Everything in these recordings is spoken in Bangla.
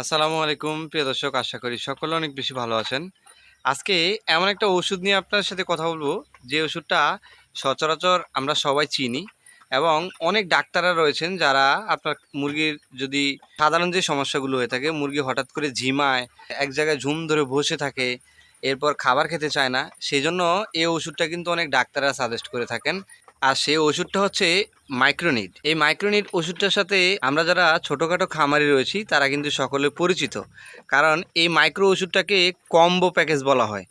আসসালামু আলাইকুম, প্রিয় দর্শক, আশা করি সকলে অনেক বেশি ভালো আছেন। আজকে এমন একটা ওষুধ নিয়ে আপনার সাথে কথা বলব। যে ওষুধটা সচরাচর আমরা সবাই চিনি এবং অনেক ডাক্তাররা রয়েছেন যারা আপনার মুরগির যদি সাধারণ যে সমস্যাগুলো হয়ে থাকে, মুরগি হঠাৎ করে ঝিমায়, এক জায়গায় ঝুম ধরে বসে থাকে, এরপর খাবার খেতে চায় না সেই জন্য এই ওষুধটা কিন্তু অনেক ডাক্তাররা সাজেস্ট করে থাকেন। আর সেই ওষুধটা হচ্ছে মাইক্রোনিড এই মাইক্রোনিড ওষুধটার সাথে আমরা যারা ছোটোখাটো খামারি রয়েছি, তারা কিন্তু সকলে পরিচিত। কারণ এই মাইক্রো ওষুধটাকে কম্বো প্যাকেজ বলা হয়।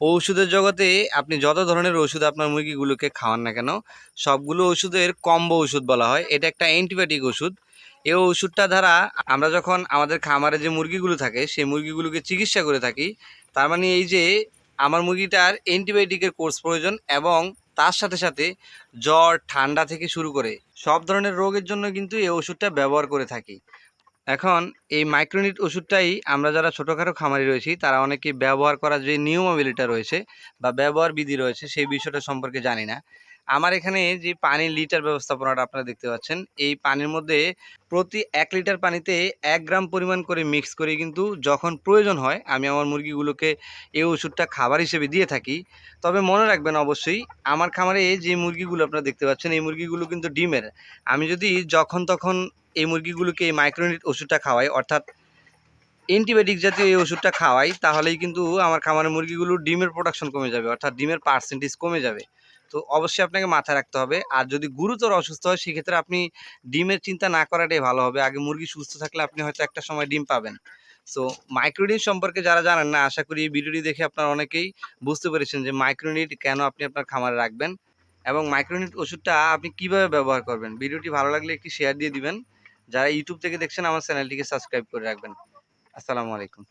ওষুধের জগতে আপনি যত ধরনের ওষুধ আপনার মুরগিগুলোকে খাওয়ান না কেন, সবগুলো ওষুধের কম্বো ওষুধ বলা হয়। এটা একটা অ্যান্টিবায়োটিক ওষুধ। এই ওষুধটা দ্বারা আমরা যখন আমাদের খামারে যে মুরগিগুলো থাকে, সেই মুরগিগুলোকে চিকিৎসা করে থাকি, তার মানে এই যে আমার মুরগিটার অ্যান্টিবায়োটিকের কোর্স প্রয়োজন এবং তার সাথে সাথে জ্বর, ঠান্ডা থেকে শুরু করে সব ধরনের রোগের জন্য কিন্তু এই ওষুধটা ব্যবহার করে থাকি। এখন এই মাইক্রোনিট ওষুধটাই আমরা যারা ছোটোখাটো খামারি রয়েছি, তারা অনেকে ব্যবহার করার যে নিয়মাবলীটা রয়েছে বা ব্যবহার বিধি রয়েছে, সেই বিষয়টা সম্পর্কে জানি না। আমার এখানে যে পানির লিটার ব্যবস্থাপনাটা আপনারা দেখতে পাচ্ছেন, এই পানির মধ্যে প্রতি এক লিটার পানিতে এক গ্রাম পরিমাণ করে মিক্স করে কিন্তু যখন প্রয়োজন হয়, আমি আমার মুরগিগুলোকে এই ওষুধটা খাবার হিসেবে দিয়ে থাকি। তবে মনে রাখবেন অবশ্যই, আমার খামারে যে মুরগিগুলো আপনারা দেখতে পাচ্ছেন, এই মুরগিগুলো কিন্তু ডিমের। আমি যদি যখন তখন এই মুরগিগুলোকে এই মাইক্রোনিট ওষুধটা খাওয়াই, অর্থাৎ অ্যান্টিবায়োটিক জাতীয় এই ওষুধটা খাওয়াই, তাহলেই কিন্তু আমার খামারের মুরগিগুলোর ডিমের প্রোডাকশন কমে যাবে, অর্থাৎ ডিমের পার্সেন্টেজ কমে যাবে। তো অবশ্যই আপনাকে মাথায় রাখতে হবে, আর যদি গুরুতর অসুস্থ হয়, সেক্ষেত্রে আপনি ডিমের চিন্তা না করাটাই ভালো হবে। আগে মুরগি সুস্থ থাকলে আপনি হয়তো একটা সময় ডিম পাবেন। সো মাইক্রোনিট সম্পর্কে যারা জানেন না, আশা করি এই ভিডিওটি দেখে আপনারা অনেকেই বুঝতে পেরেছেন যে মাইক্রোনিট কেন আপনি আপনার খামারে রাখবেন এবং মাইক্রোনিট ওষুধটা আপনি কীভাবে ব্যবহার করবেন। ভিডিওটি ভালো লাগলে একটি শেয়ার দিয়ে দিবেন। যারা ইউটিউব থেকে দেখছেন, আমার চ্যানেলটিকে সাবস্ক্রাইব করে রাখবেন। আসসালামু আলাইকুম।